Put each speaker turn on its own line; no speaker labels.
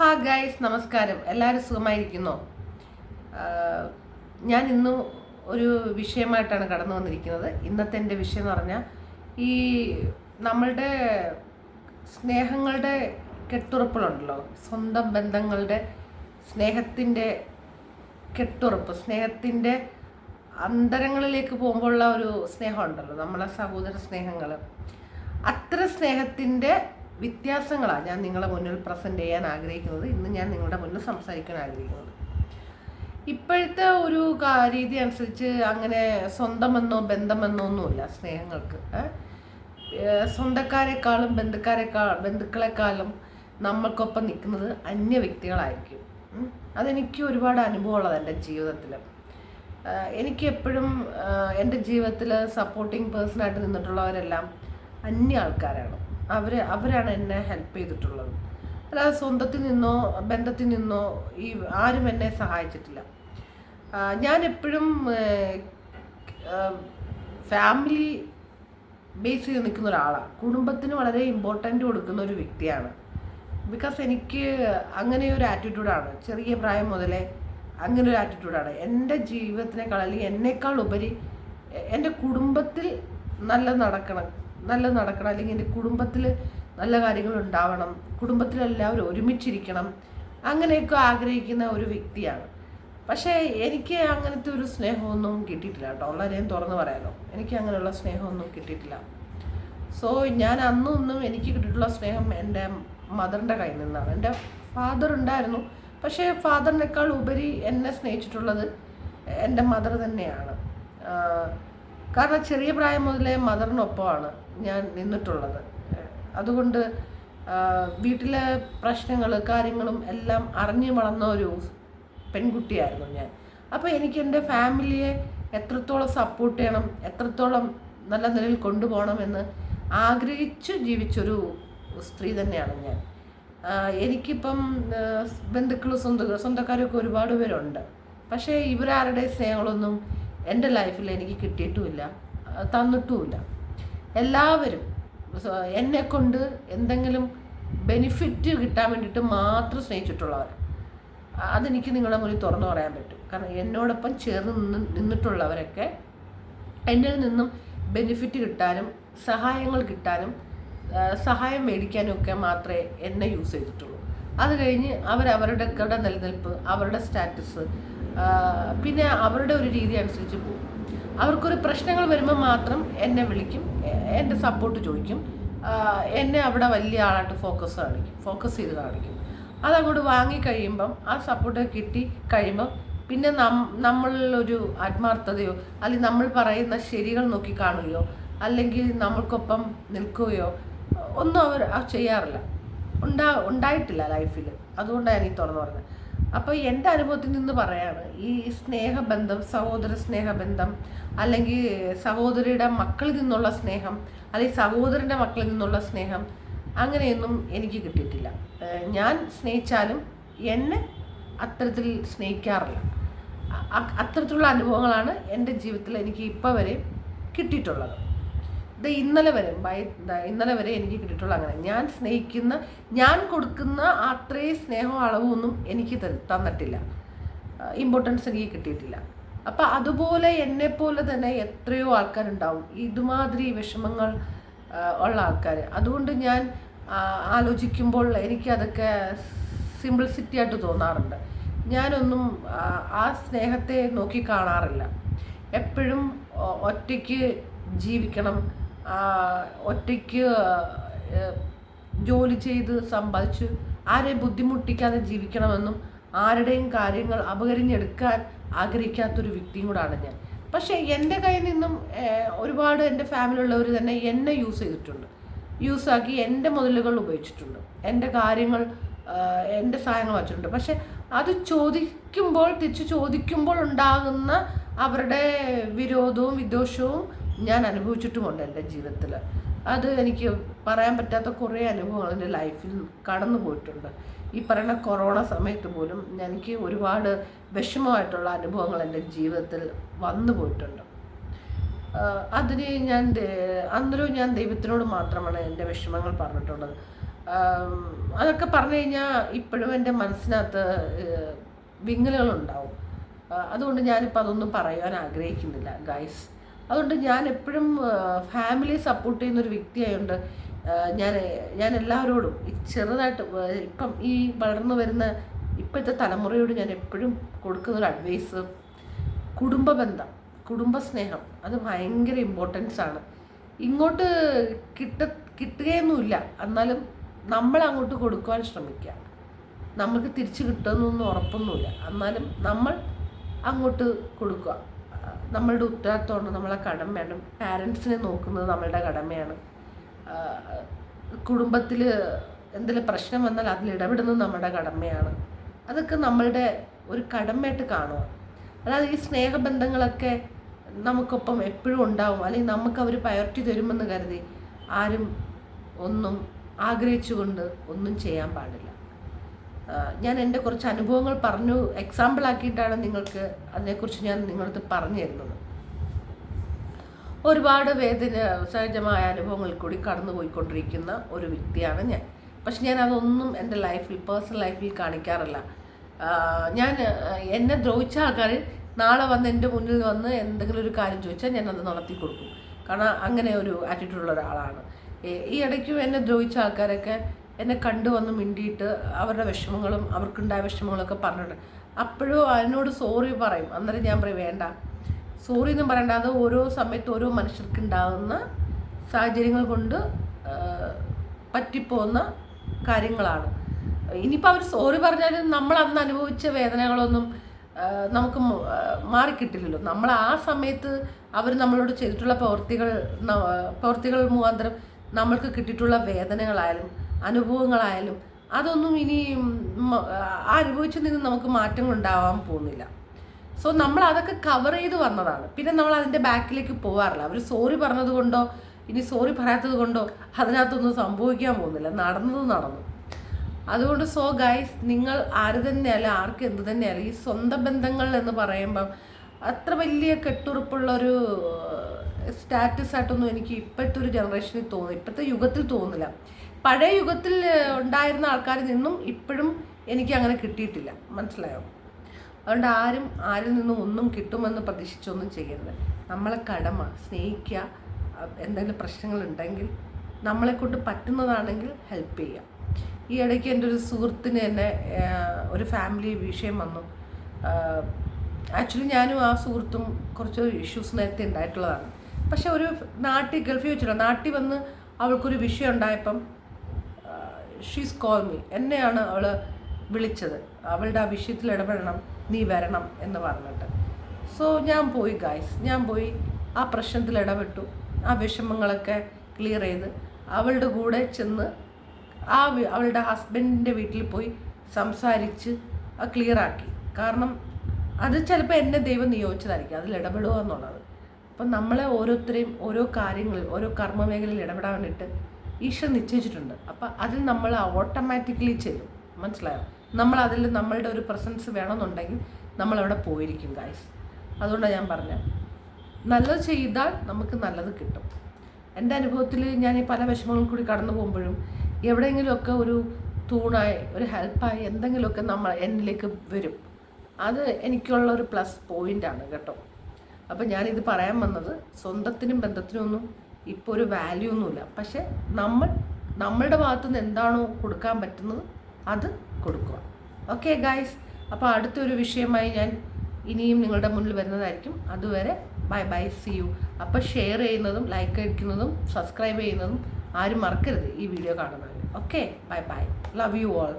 ഹാ ഗൈസ് നമസ്കാരം. എല്ലാവരും സുഖമായിരിക്കുന്നോ? ഞാൻ ഇന്നും ഒരു വിഷയമായിട്ടാണ് കടന്നു വന്നിരിക്കുന്നത്. ഇന്നത്തെ എന്റെ വിഷയം എന്ന് പറഞ്ഞാൽ ഈ നമ്മളുടെ സ്നേഹങ്ങളുടെ കെട്ടുറപ്പുകളുണ്ടല്ലോ. സ്വന്തം ബന്ധങ്ങളുടെ സ്നേഹത്തിന്റെ കെട്ടുറപ്പ് സ്നേഹത്തിന്റെ അന്തരങ്ങളിലേക്ക് പോകുമ്പോഴുള്ള ഒരു സ്നേഹമുണ്ടല്ലോ നമ്മളെ സഹോദര സ്നേഹങ്ങൾ അത്ര സ്നേഹത്തിന്റെ വ്യത്യാസങ്ങളാണ് ഞാൻ നിങ്ങളെ മുന്നിൽ പ്രസന്റ് ചെയ്യാൻ ആഗ്രഹിക്കുന്നത്. ഇന്ന് ഞാൻ നിങ്ങളുടെ മുന്നിൽ സംസാരിക്കാൻ ആഗ്രഹിക്കുന്നത് ഇപ്പോഴത്തെ ഒരു രീതി അനുസരിച്ച് അങ്ങനെ സ്വന്തമെന്നോ ബന്ധമെന്നോ ഒന്നുമില്ല സ്നേഹങ്ങൾക്ക്. സ്വന്തക്കാരെക്കാളും ബന്ധുക്കാരെക്കാൾ ബന്ധുക്കളെക്കാളും നമ്മൾക്കൊപ്പം നിൽക്കുന്നത് അന്യ വ്യക്തികളായിരിക്കും. അതെനിക്ക് ഒരുപാട് അനുഭവമുള്ളത് എന്റെ ജീവിതത്തിൽ. എനിക്ക് എപ്പോഴും എന്റെ ജീവിതത്തിൽ സപ്പോർട്ടിങ് പേഴ്സണായിട്ട് നിന്നിട്ടുള്ളവരെല്ലാം അന്യ ആൾക്കാരാണ്. അവർ അവരാണ് എന്നെ ഹെൽപ്പ് ചെയ്തിട്ടുള്ളത്. അല്ലാതെ സ്വന്തത്തിൽ നിന്നോ ബന്ധത്തിൽ നിന്നോ ഈ ആരും എന്നെ സഹായിച്ചിട്ടില്ല. ഞാൻ എപ്പോഴും ഫാമിലി ബേസ് ചെയ്ത് നിൽക്കുന്ന ഒരാളാണ് കുടുംബത്തിന് വളരെ ഇമ്പോർട്ടന്റ് കൊടുക്കുന്ന ഒരു വ്യക്തിയാണ്. ബിക്കോസ് എനിക്ക് അങ്ങനെ ഒരു ആറ്റിറ്റ്യൂഡാണ് ചെറിയ പ്രായം മുതലേ അങ്ങനെ ഒരു ആറ്റിറ്റ്യൂഡാണ് എന്റെ ജീവിതത്തിനേക്കാൾ അല്ലെങ്കിൽ എന്നേക്കാൾ ഉപരി എന്റെ കുടുംബത്തിൽ നല്ല നടക്കണം. നല്ല നടക്കണം അല്ലെങ്കിൽ എന്റെ കുടുംബത്തിൽ നല്ല കാര്യങ്ങൾ ഉണ്ടാവണം കുടുംബത്തിലെല്ലാവരും ഒരുമിച്ചിരിക്കണം അങ്ങനെയൊക്കെ ആഗ്രഹിക്കുന്ന ഒരു വ്യക്തിയാണ്. പക്ഷേ എനിക്ക് അങ്ങനത്തെ ഒരു സ്നേഹമൊന്നും കിട്ടിയിട്ടില്ല കേട്ടോ. ഉള്ള ഞാൻ തുറന്ന് പറയാലോ. എനിക്ക് അങ്ങനെയുള്ള സ്നേഹമൊന്നും കിട്ടിയിട്ടില്ല. സോ ഞാൻ അന്നും ഇന്നും എനിക്ക് കിട്ടിയിട്ടുള്ള സ്നേഹം എന്റെ മദറിന്റെ കയ്യിൽ നിന്നാണ്. എന്റെ ഫാദർ ഉണ്ടായിരുന്നു. പക്ഷേ ഫാദറിനേക്കാൾ ഉപരി എന്നെ സ്നേഹിച്ചിട്ടുള്ളത് എന്റെ മദർ തന്നെയാണ്. കാരണം ചെറിയ പ്രായം മുതലേ മദറിനൊപ്പമാണ് ഞാൻ നിന്നിട്ടുള്ളത്. അതുകൊണ്ട് വീട്ടിലെ പ്രശ്നങ്ങൾ കാര്യങ്ങളും എല്ലാം അറിഞ്ഞു വളർന്ന ഒരു പെൺകുട്ടിയായിരുന്നു ഞാൻ. അപ്പോൾ എനിക്ക് എന്റെ ഫാമിലിയെ എത്രത്തോളം സപ്പോർട്ട് ചെയ്യണം എത്രത്തോളം നല്ല നിലയിൽ കൊണ്ടുപോകണം കൊണ്ടുപോകണമെന്ന് ആഗ്രഹിച്ച് ജീവിച്ചൊരു സ്ത്രീ തന്നെയാണ് ഞാൻ. എനിക്കിപ്പം ബന്ധുക്കൾ സ്വന്തം സ്വന്തക്കാരൊക്കെ ഒരുപാട് പേരുണ്ട്. പക്ഷേ ഇവരാരുടെ സ്നേഹങ്ങളൊന്നും എന്റെ ലൈഫിൽ എനിക്ക് കിട്ടിയിട്ടുമില്ല തന്നിട്ടുമില്ല. എല്ലാവരും എന്നെ കൊണ്ട് എന്തെങ്കിലും ബെനിഫിറ്റ് കിട്ടാൻ വേണ്ടിയിട്ട് മാത്രം സ്നേഹിച്ചിട്ടുള്ളവർ അതെനിക്ക് നിങ്ങളുടെ മുന്നിൽ തുറന്നു പറയാൻ പറ്റും. കാരണം എന്നോടൊപ്പം ചേർന്ന് നിന്ന് നിന്നിട്ടുള്ളവരൊക്കെ എന്നിൽ നിന്നും ബെനിഫിറ്റ് കിട്ടാനും സഹായങ്ങൾ കിട്ടാനും സഹായം മേടിക്കാനും ഒക്കെ മാത്രമേ എന്നെ യൂസ് ചെയ്തിട്ടുള്ളൂ. അത് കഴിഞ്ഞ് അവരവരുടെ നിലനിൽപ്പ് അവരുടെ സ്റ്റാറ്റസ് പിന്നെ അവരുടെ ഒരു രീതി അനുസരിച്ച് പോകും. അവർക്കൊരു പ്രശ്നങ്ങൾ വരുമ്പോൾ മാത്രം എന്നെ വിളിക്കും എന്റെ സപ്പോർട്ട് ചോദിക്കും. എന്നെ അവിടെ വലിയ ആളായിട്ട് ഫോക്കസ് കാണിക്കും ഫോക്കസ് ചെയ്ത് കാണിക്കും. അതങ്ങോട്ട് വാങ്ങിക്കഴിയുമ്പം ആ സപ്പോർട്ട് കിട്ടി കഴിയുമ്പം പിന്നെ നം നമ്മളിലൊരു ആത്മാർത്ഥതയോ അല്ലെങ്കിൽ നമ്മൾ പറയുന്ന ശരികൾ നോക്കി കാണുകയോ അല്ലെങ്കിൽ നമ്മൾക്കൊപ്പം നിൽക്കുകയോ ഒന്നും അവർ ചെയ്യാറില്ല. ഉണ്ടാ ഉണ്ടായിട്ടില്ല ലൈഫിൽ അതുകൊണ്ടാണ് ഈ തുറന്നു പറഞ്ഞത്. അപ്പോൾ എന്റെ അനുഭവത്തിൽ നിന്ന് പറയാണ് ഈ സ്നേഹബന്ധം സഹോദര സ്നേഹബന്ധം അല്ലെങ്കിൽ സഹോദരിയുടെ മക്കളിൽ നിന്നുള്ള സ്നേഹം അല്ലെങ്കിൽ സഹോദരന്റെ മക്കളിൽ നിന്നുള്ള സ്നേഹം അങ്ങനെയൊന്നും എനിക്ക് കിട്ടിയിട്ടില്ല. ഞാൻ സ്നേഹിച്ചാലും എന്നെ അത്തരത്തിൽ സ്നേഹിക്കാറില്ല. അത്തരത്തിലുള്ള അനുഭവങ്ങളാണ് എന്റെ ജീവിതത്തിൽ എനിക്ക് ഇപ്പോൾ വരെ കിട്ടിയിട്ടുള്ളത്. ഇത് ഇന്നലെ വരെ ബൈ ഇന്നലെ വരെ എനിക്ക് കിട്ടിയിട്ടുള്ള അങ്ങനെ. ഞാൻ സ്നേഹിക്കുന്ന ഞാൻ കൊടുക്കുന്ന അത്രയും സ്നേഹവും അളവും ഒന്നും എനിക്ക് തന്നിട്ടില്ല. ഇമ്പോർട്ടൻസ് എനിക്ക് കിട്ടിയിട്ടില്ല. അപ്പം അതുപോലെ എന്നെപ്പോലെ തന്നെ എത്രയോ ആൾക്കാരുണ്ടാവും. ഇതുമാതിരി വിഷമങ്ങൾ ഉള്ള ആൾക്കാർ അതുകൊണ്ട് ഞാൻ ആലോചിക്കുമ്പോൾ എനിക്കതൊക്കെ സിംപിൾസിറ്റി ആയിട്ട് തോന്നാറുണ്ട്. ഞാനൊന്നും ആ, സ്നേഹത്തെ നോക്കി കാണാറില്ല. എപ്പോഴും ഒറ്റയ്ക്ക് ജീവിക്കണം. ഒറ്റയ്ക്ക് ജോലി ചെയ്ത് സമ്പാദിച്ച് ആരെയും ബുദ്ധിമുട്ടിക്കാതെ ജീവിക്കണമെന്നും ആരുടെയും കാര്യങ്ങൾ അപകരിഞ്ഞെടുക്കാൻ ആഗ്രഹിക്കാത്തൊരു വ്യക്തിയും കൂടാണ് ഞാൻ. പക്ഷേ എന്റെ കയ്യിൽ നിന്നും ഒരുപാട് എന്റെ ഫാമിലി ഫാമിലിയുള്ളവർ തന്നെ എന്നെ യൂസ് ചെയ്തിട്ടുണ്ട്. യൂസാക്കി എന്റെ മുതലുകൾ ഉപയോഗിച്ചിട്ടുണ്ട്. എന്റെ കാര്യങ്ങൾ എന്റെ സഹായങ്ങൾ വച്ചിട്ടുണ്ട്. പക്ഷെ അത് ചോദിക്കുമ്പോൾ തിരിച്ച് ചോദിക്കുമ്പോൾ ഉണ്ടാകുന്ന അവരുടെ വിരോധവും വിദ്വേഷവും ഞാൻ അനുഭവിച്ചിട്ടുമുണ്ട് എന്റെ ജീവിതത്തിൽ. അത് എനിക്ക് പറയാൻ പറ്റാത്ത കുറേ അനുഭവങ്ങൾ എന്റെ ലൈഫിൽ കടന്നു പോയിട്ടുണ്ട്. ഈ പറയുന്ന കൊറോണ സമയത്ത് പോലും എനിക്ക് ഒരുപാട് വിഷമമായിട്ടുള്ള അനുഭവങ്ങൾ എന്റെ ജീവിതത്തിൽ വന്നു പോയിട്ടുണ്ട്. അതിന് ഞാൻ ദേ- അന്നേരം ഞാൻ ദൈവത്തിനോട് മാത്രമാണ് എന്റെ വിഷമങ്ങൾ പറഞ്ഞിട്ടുള്ളത്. അതൊക്കെ പറഞ്ഞു കഴിഞ്ഞാൽ ഇപ്പോഴും എന്റെ മനസ്സിനകത്ത് വിങ്ങലുകളുണ്ടാവും. അതുകൊണ്ട് ഞാനിപ്പോൾ അതൊന്നും പറയാൻ ആഗ്രഹിക്കുന്നില്ല ഗൈസ്. അതുകൊണ്ട് ഞാൻ എപ്പോഴും ഫാമിലി സപ്പോർട്ട് ചെയ്യുന്ന ഒരു വ്യക്തിയായതുകൊണ്ട് ഞാൻ ഞാൻ എല്ലാവരോടും ചെറുതായിട്ട് ഇപ്പം ഈ വളർന്നു വരുന്ന ഇപ്പോഴത്തെ തലമുറയോട് ഞാൻ എപ്പോഴും കൊടുക്കുന്ന ഒരു അഡ്വൈസ് കുടുംബ ബന്ധം കുടുംബസ്നേഹം അത് ഭയങ്കര ഇമ്പോർട്ടൻസ് ആണ്. ഇങ്ങോട്ട് കിട്ട കിട്ടുകയൊന്നുമില്ല. എന്നാലും നമ്മൾ അങ്ങോട്ട് കൊടുക്കുവാൻ ശ്രമിക്കുക. നമുക്ക് തിരിച്ചു കിട്ടുമെന്നൊന്നും ഉറപ്പൊന്നുമില്ല. എന്നാലും നമ്മൾ അങ്ങോട്ട് കൊടുക്കുക. നമ്മളുടെ ഉത്തരവാദിത്തമാണ് നമ്മളെ കടമയാണ് പാരൻസിനെ നോക്കുന്നത് നമ്മളുടെ കടമയാണ്. കുടുംബത്തിൽ എന്തെങ്കിലും പ്രശ്നം വന്നാൽ അതിൽ ഇടപെടുന്നത് നമ്മുടെ കടമയാണ്. അതൊക്കെ നമ്മളുടെ ഒരു കടമയായിട്ട് കാണുക. അതായത് ഈ സ്നേഹബന്ധങ്ങളൊക്കെ നമുക്കൊപ്പം എപ്പോഴും ഉണ്ടാവും. അല്ലെങ്കിൽ നമുക്ക് അവർ പ്രയോറിറ്റി തരുമെന്ന് കരുതി ആരും ഒന്നും ആഗ്രഹിച്ചുകൊണ്ട് ഒന്നും ചെയ്യാൻ പാടില്ല. ഞാൻ എന്റെ കുറച്ച് അനുഭവങ്ങൾ പറഞ്ഞു എക്സാമ്പിൾ ആക്കിയിട്ടാണ് നിങ്ങൾക്ക് അതിനെക്കുറിച്ച് ഞാൻ നിങ്ങളടുത്ത് പറഞ്ഞു തരുന്നത്. ഒരുപാട് വേദന സഹജമായ അനുഭവങ്ങൾ കൂടി കടന്നു പോയിക്കൊണ്ടിരിക്കുന്ന ഒരു വ്യക്തിയാണ് ഞാൻ. പക്ഷെ ഞാൻ അതൊന്നും എന്റെ ലൈഫിൽ പേഴ്സണൽ ലൈഫിൽ കാണിക്കാറില്ല. ഞാൻ എന്നെ ദ്രോഹിച്ച ആൾക്കാർ നാളെ വന്ന് എന്റെ മുന്നിൽ വന്ന് എന്തെങ്കിലും ഒരു കാര്യം ചോദിച്ചാൽ ഞാൻ അത് നടത്തി കൊടുക്കും. കാരണം അങ്ങനെ ഒരു ആറ്റിറ്റ്യൂഡുള്ള ഒരാളാണ്. ഈ ഇടയ്ക്കും എന്നെ ദ്രോഹിച്ച ആൾക്കാരൊക്കെ എന്നെ കണ്ടു വന്ന് മിണ്ടിയിട്ട് അവരുടെ വിഷമങ്ങളും അവർക്കുണ്ടായ വിഷമങ്ങളൊക്കെ പറഞ്ഞിട്ട്. അപ്പോഴും അതിനോട് സോറി പറയും. അന്നേരം ഞാൻ പറയും വേണ്ട. സോറി എന്നും പറയണ്ട. അത് ഓരോ സമയത്ത് ഓരോ മനുഷ്യർക്ക് ഉണ്ടാകുന്ന സാഹചര്യങ്ങൾ കൊണ്ട് പറ്റിപ്പോകുന്ന കാര്യങ്ങളാണ്. ഇനിയിപ്പോൾ അവർ സോറി പറഞ്ഞാലും നമ്മൾ അന്ന് അനുഭവിച്ച വേദനകളൊന്നും നമുക്ക് മാറിക്കിട്ടില്ലല്ലോ. നമ്മൾ ആ സമയത്ത് അവർ നമ്മളോട് ചെയ്തിട്ടുള്ള പ്രവൃത്തികൾ പ്രവൃത്തികൾ മുഖാന്തരം നമ്മൾക്ക് കിട്ടിയിട്ടുള്ള വേദനകളായാലും അനുഭവങ്ങളായാലും അതൊന്നും ഇനി അനുഭവിച്ചു നിന്ന് നമുക്ക് മാറ്റങ്ങൾ ഉണ്ടാവാൻ പോകുന്നില്ല. സോ നമ്മൾ അതൊക്കെ കവർ ചെയ്ത് വന്നതാണ്. പിന്നെ നമ്മൾ അതിന്റെ ബാക്കിലേക്ക് പോകാറില്ല അവർ സോറി പറഞ്ഞത് കൊണ്ടോ ഇനി സോറി പറയാത്തത് കൊണ്ടോ അതിനകത്തൊന്നും സംഭവിക്കാൻ പോകുന്നില്ല. നടന്നത് നടന്നു. അതുകൊണ്ട് സോ ഗൈസ് നിങ്ങൾ ആര് തന്നെയാലും ആർക്ക് എന്ത് തന്നെയാലും ഈ സ്വന്തം ബന്ധങ്ങൾ എന്ന് പറയുമ്പം അത്ര വലിയ കെട്ടുറപ്പുള്ളൊരു സ്റ്റാറ്റസ് ആയിട്ടൊന്നും എനിക്ക് ഇപ്പോഴത്തെ ഒരു ജനറേഷനിൽ തോന്നുന്നു ഇപ്പോഴത്തെ യുഗത്തിൽ തോന്നുന്നില്ല. പഴയ യുഗത്തിൽ ഉണ്ടായിരുന്ന ആൾക്കാരിൽ നിന്നും ഇപ്പോഴും എനിക്ക് അങ്ങനെ കിട്ടിയിട്ടില്ല. മനസ്സിലായോ? അതുകൊണ്ട് ആരും ആരിൽ നിന്നും ഒന്നും കിട്ടുമെന്ന് പ്രതീക്ഷിച്ചൊന്നും ചെയ്യരുത്. നമ്മളെ കടമ സ്നേഹിക്കുക എന്തെങ്കിലും പ്രശ്നങ്ങളുണ്ടെങ്കിൽ നമ്മളെ കൊണ്ട് പറ്റുന്നതാണെങ്കിൽ ഹെൽപ്പ് ചെയ്യുക ഈ ഇടയ്ക്ക് എന്റെ ഒരു സുഹൃത്തിന് എന്നെ ഒരു ഫാമിലി വിഷയം വന്നു. ആക്ച്വലി ഞാനും ആ സുഹൃത്തും കുറച്ച് ഇഷ്യൂസ് നേരത്തെ ഉണ്ടായിട്ടുള്ളതാണ്. പക്ഷെ ഒരു നാട്ടിൽ ഗൾഫിൽ വെച്ചില്ല നാട്ടിൽ വന്ന് അവൾക്കൊരു വിഷയം ഉണ്ടായപ്പം ഷീസ് കോൾ മീ എന്നെയാണ് അവൾ വിളിച്ചത്. അവളുടെ ആ വിഷയത്തിൽ ഇടപെടണം നീ വരണം എന്ന് പറഞ്ഞിട്ട്. സോ ഞാൻ പോയി ഗായ്സ് ഞാൻ പോയി ആ പ്രശ്നത്തിൽ ഇടപെട്ടു. ആ വിഷമങ്ങളൊക്കെ ക്ലിയർ ചെയ്ത് അവളുടെ കൂടെ ചെന്ന് ആ അവളുടെ ഹസ്ബൻഡിന്റെ വീട്ടിൽ പോയി സംസാരിച്ച് ആ ക്ലിയർ ആക്കി. കാരണം അത് ചിലപ്പോൾ എന്നെ ദൈവം നിയോഗിച്ചതായിരിക്കും. അതിൽ ഇടപെടുക എന്നുള്ളത്. അപ്പം നമ്മളെ ഓരോരുത്തരെയും ഓരോ കാര്യങ്ങളിൽ ഓരോ കർമ്മമേഖലയിൽ ഇടപെടാൻ വേണ്ടിയിട്ട് ഈശ്വരൻ നിശ്ചയിച്ചിട്ടുണ്ട്. അപ്പം അതിൽ നമ്മൾ ഓട്ടോമാറ്റിക്കലി ചെല്ലും മനസ്സിലായോ? നമ്മൾ അതിൽ നമ്മളുടെ ഒരു പ്രസൻസ് വേണമെന്നുണ്ടെങ്കിൽ നമ്മൾ അവിടെ പോയിരിക്കും ഗായ്സ് അതുകൊണ്ടാണ് ഞാൻ പറഞ്ഞത്. നല്ലത് ചെയ്താൽ നമുക്ക് നല്ലത് കിട്ടും. എന്റെ അനുഭവത്തിൽ ഞാൻ ഈ പല വിഷമങ്ങളും കൂടി കടന്നു പോകുമ്പോഴും എവിടെയെങ്കിലുമൊക്കെ ഒരു തൂണായി ഒരു ഹെൽപ്പായി എന്തെങ്കിലുമൊക്കെ നമ്മൾ എന്നിലേക്ക് വരും. അത് എനിക്കുള്ള ഒരു പ്ലസ് പോയിന്റാണ് കേട്ടോ. അപ്പം ഞാനിത് പറയാൻ വന്നത് സ്വന്തത്തിനും ബന്ധത്തിനും ഒന്നും ഇപ്പോൾ ഒരു വാല്യൂ ഒന്നുമില്ല. പക്ഷെ നമ്മൾ നമ്മളുടെ ഭാഗത്തുനിന്ന് എന്താണോ കൊടുക്കാൻ പറ്റുന്നത് അത് കൊടുക്കുക. ഓക്കെ ഗായ്സ് അപ്പോൾ അടുത്തൊരു വിഷയമായി ഞാൻ ഇനിയും നിങ്ങളുടെ മുന്നിൽ വരുന്നതായിരിക്കും. അതുവരെ ബൈ ബൈ സി യു അപ്പോൾ ഷെയർ ചെയ്യുന്നതും ലൈക്ക് അടിക്കുന്നതും സബ്സ്ക്രൈബ് ചെയ്യുന്നതും ആരും മറക്കരുത് ഈ വീഡിയോ കാണുന്നവർ okay bye bye love you all